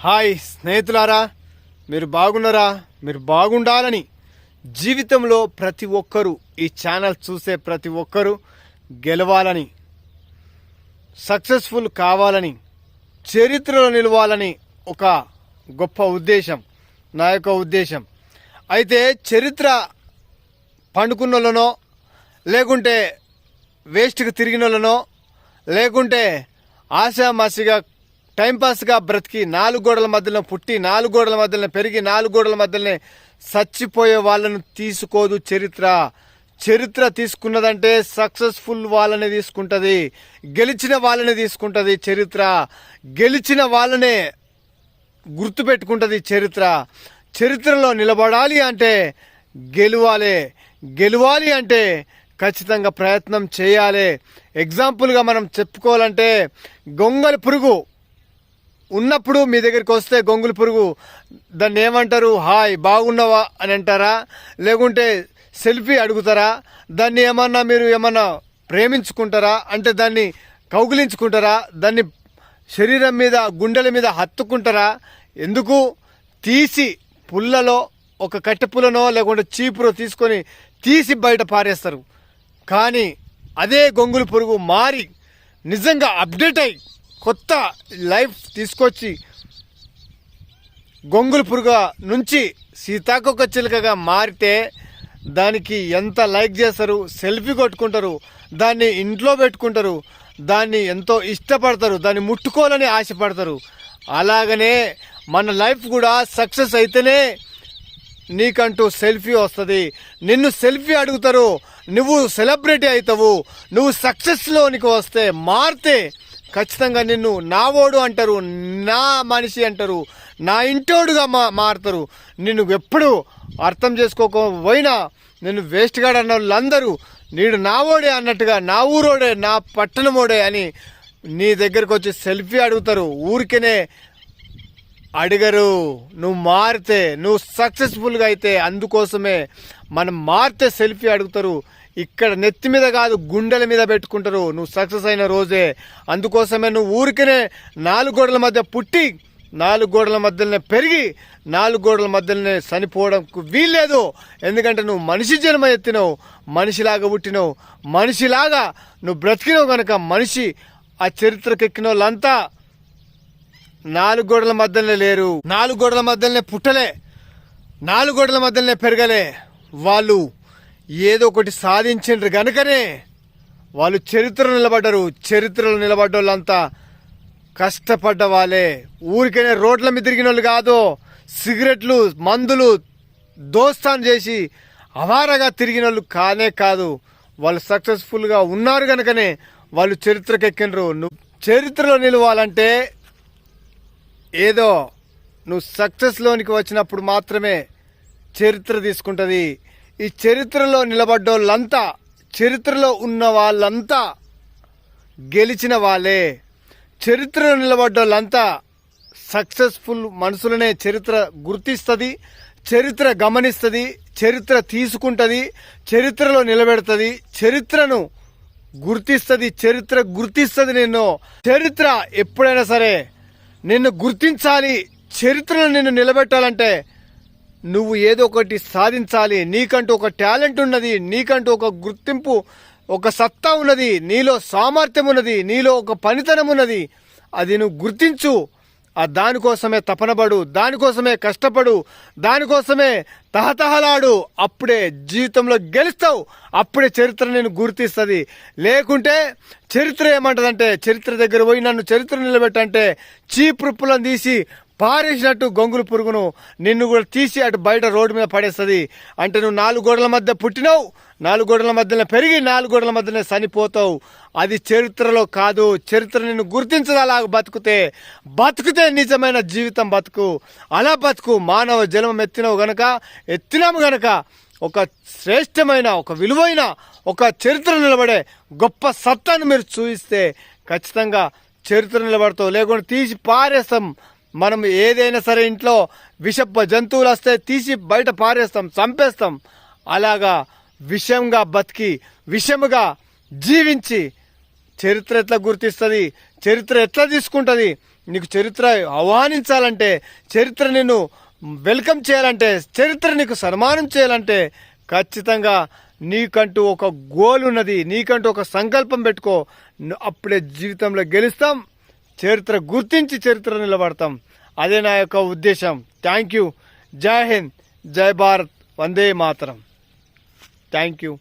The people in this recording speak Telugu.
హాయ్ స్నేహితులారా మీరు బాగున్నారా? మీరు బాగుండాలని జీవితంలో ప్రతి ఒక్కరూ ఈ ఛానల్ చూసే ప్రతి ఒక్కరూ గెలవాలని సక్సెస్ఫుల్ కావాలని చరిత్రలో నిలవాలని ఒక గొప్ప ఉద్దేశం నా యొక్క ఉద్దేశం. అయితే చరిత్ర పండుకున్నోళ్ళనో లేకుంటే వేస్ట్కి తిరిగినలనో లేకుంటే ఆశామాసిగా టైంపాస్గా బ్రతికి నాలుగు గోడల మధ్యలో పుట్టి నాలుగు గోడల మధ్యలో పెరిగి నాలుగు గోడల మధ్యలోనే చచ్చిపోయే వాళ్ళను తీసుకోదు చరిత్ర. చరిత్ర తీసుకున్నదంటే సక్సెస్ఫుల్ వాళ్ళని తీసుకుంటుంది. గెలిచిన వాళ్ళని తీసుకుంటుంది చరిత్ర. గెలిచిన వాళ్ళనే గుర్తుపెట్టుకుంటుంది చరిత్ర. చరిత్రలో నిలబడాలి అంటే గెలవాలి. గెలవాలి అంటే ఖచ్చితంగా ప్రయత్నం చేయాలి. ఎగ్జాంపుల్గా మనం చెప్పుకోవాలంటే గొంగలి పురుగు. ఉన్నప్పుడు మీ దగ్గరికి వస్తే గొంగులు పురుగు దాన్ని ఏమంటారు? హాయ్ బాగున్నావా? అని అంటారా? లేకుంటే సెల్ఫీ అడుగుతారా? దాన్ని ఏమన్నా మీరు ఏమన్నా ప్రేమించుకుంటారా? అంటే దాన్ని కౌగిలించుకుంటారా? దాన్ని శరీరం మీద గుండెల మీద హత్తుకుంటారా? ఎందుకు? తీసి పుల్లలో ఒక కట్టె పుల్లనో లేకుంటే చీపురో తీసుకొని తీసి బయట పారేస్తారు. కానీ అదే గొంగులు పురుగు మారి నిజంగా అప్డేట్ అయ్యి కొత్త లైఫ్ తీసుకొచ్చి గొంగులు పురుగ నుంచి సీతాకొక చిలుకగా మారితే దానికి ఎంత లైక్ చేస్తారు సెల్ఫీ కొట్టుకుంటారు దాన్ని ఇంట్లో పెట్టుకుంటారు దాన్ని ఎంతో ఇష్టపడతారు దాన్ని ముట్టుకోవాలని ఆశపడతారు. అలాగనే మన లైఫ్ కూడా సక్సెస్ అయితేనే నీకంటూ సెల్ఫీ వస్తుంది. నిన్ను సెల్ఫీ అడుగుతారు నువ్వు సెలబ్రిటీ అవుతావు నువ్వు సక్సెస్లోనికి వస్తే మారితే ఖచ్చితంగా నిన్ను నా ఓడు అంటారు నా మనిషి అంటారు నా ఇంటోడుగా మా మారుతారు. నిన్ను ఎప్పుడు అర్థం చేసుకోకపోయినా నిన్ను వేస్ట్గాడు అన్న వాళ్ళందరూ నీడు నా ఓడే అన్నట్టుగా నా ఊరోడే నా పట్టణమోడే అని నీ దగ్గరకు వచ్చి సెల్ఫీ అడుగుతారు. ఊరికనే అడిగరు నువ్వు మారితే నువ్వు సక్సెస్ఫుల్గా అయితే అందుకోసమే మనం మారితే సెల్ఫీ అడుగుతారు. ఇక్కడ నెత్తి మీద కాదు గుండెల మీద పెట్టుకుంటారు. నువ్వు సక్సెస్ అయిన రోజే. అందుకోసమే నువ్వు ఊరికనే నాలుగు గోడల మధ్య పుట్టి నాలుగు గోడల మధ్యలోనే పెరిగి నాలుగు గోడల మధ్యలోనే చనిపోవడం వీల్లేదు. ఎందుకంటే నువ్వు మనిషి జన్మ ఎత్తినావు మనిషిలాగా పుట్టినావు. మనిషిలాగా నువ్వు బ్రతికినావు కనుక మనిషి ఆ చరిత్రకెక్కిన వాళ్ళంతా నాలుగు గోడల మధ్యలోనే లేరు. నాలుగు గోడల మధ్యలోనే పుట్టలే. నాలుగు గోడల మధ్యలోనే పెరగలే. వాళ్ళు ఏదో ఒకటి సాధించిండ్రు గనుకనే వాళ్ళు చరిత్రలో నిలబడ్డరు. చరిత్రలో నిలబడ్డ వాళ్ళంతా కష్టపడ్డ వాళ్ళే. ఊరికనే రోడ్ల మీద తిరిగిన వాళ్ళు కాదు. సిగరెట్లు మందులు దోస్తాన్ చేసి అవారగా తిరిగిన వాళ్ళు కానే కాదు. వాళ్ళు సక్సెస్ఫుల్గా ఉన్నారు కనుకనే వాళ్ళు చరిత్రకెక్కినరు చరిత్రలో నిలవాలంటే ఏదో నువ్వు సక్సెస్లోనికి వచ్చినప్పుడు మాత్రమే చరిత్ర తీసుకుంటుంది. ఈ చరిత్రలో నిలబడ్డోళ్ళంతా చరిత్రలో ఉన్న వాళ్ళంతా గెలిచిన వాళ్ళే. చరిత్రలో నిలబడ్డోళ్ళంతా సక్సెస్ఫుల్ మనుషులనే చరిత్ర గుర్తిస్తుంది చరిత్ర గమనిస్తుంది చరిత్ర తీసుకుంటుంది చరిత్రలో నిలబెడుతుంది చరిత్రను గుర్తిస్తుంది చరిత్ర గుర్తిస్తుంది నిన్ను. చరిత్ర ఎప్పుడైనా సరే నిన్ను గుర్తించాలి చరిత్రను నిన్ను నిలబెట్టాలంటే నువ్వు ఏదో ఒకటి సాధించాలి. నీకంటూ ఒక టాలెంట్ ఉన్నది నీకంటూ ఒక గుర్తింపు ఒక సత్తా ఉన్నది నీలో సామర్థ్యం ఉన్నది నీలో ఒక పనితనం ఉన్నది. అది నువ్వు గుర్తించు. ఆ దానికోసమే తపనబడు దానికోసమే కష్టపడు దానికోసమే తహతహలాడు అప్పుడే జీవితంలో గెలుస్తావు అప్పుడే చరిత్ర నేను గుర్తిస్తుంది. లేకుంటే చరిత్ర ఏమంటదంటే చరిత్ర దగ్గర పోయి నన్ను చరిత్ర నిలబెట్టంటే చీపురుప్పులను తీసి పారేసినట్టు గొంగులు పురుగును నిన్ను కూడా తీసి అటు బయట రోడ్డు మీద పడేస్తుంది. అంటే నువ్వు నాలుగు గోడల మధ్య పుట్టినావు నాలుగు గోడల మధ్యలో పెరిగి నాలుగు గోడల మధ్యనే చనిపోతావు. అది చరిత్రలో కాదు. చరిత్ర నిన్ను గుర్తించదలా బతుకుతే. బతుకుతే నిజమైన జీవితం బతుకు. అలా బతుకు. మానవ జన్మం ఎత్తినవు గనక ఎత్తినాము గనక ఒక శ్రేష్టమైన ఒక విలువైన ఒక చరిత్ర నిలబడే గొప్ప సత్తాను మీరు చూపిస్తే ఖచ్చితంగా చరిత్ర నిలబడతావు. లేకుంటే తీసి పారేస్తాం. మనం ఏదైనా సరే ఇంట్లో విషప జంతువులు వస్తే తీసి బయట పారేస్తాం చంపేస్తాం. అలాగా విషంగా బతికి విషముగా జీవించి చరిత్ర ఎట్లా గుర్తిస్తుంది చరిత్ర ఎట్లా తీసుకుంటుంది నీకు చరిత్ర ఆహ్వానించాలంటే చరిత్ర నిన్ను వెల్కమ్ చేయాలంటే చరిత్ర నీకు సన్మానం చేయాలంటే ఖచ్చితంగా నీకంటూ ఒక గోల్ ఉన్నది నీకంటూ ఒక సంకల్పం పెట్టుకో. అప్పుడే జీవితంలో గెలుస్తాం. చరిత్ర గుర్తించి చరిత్ర నిలబడతాం. అదే నా యొక్క ఉద్దేశం. Thank you Jai Hind Jai Bharat Vande Mataram thank you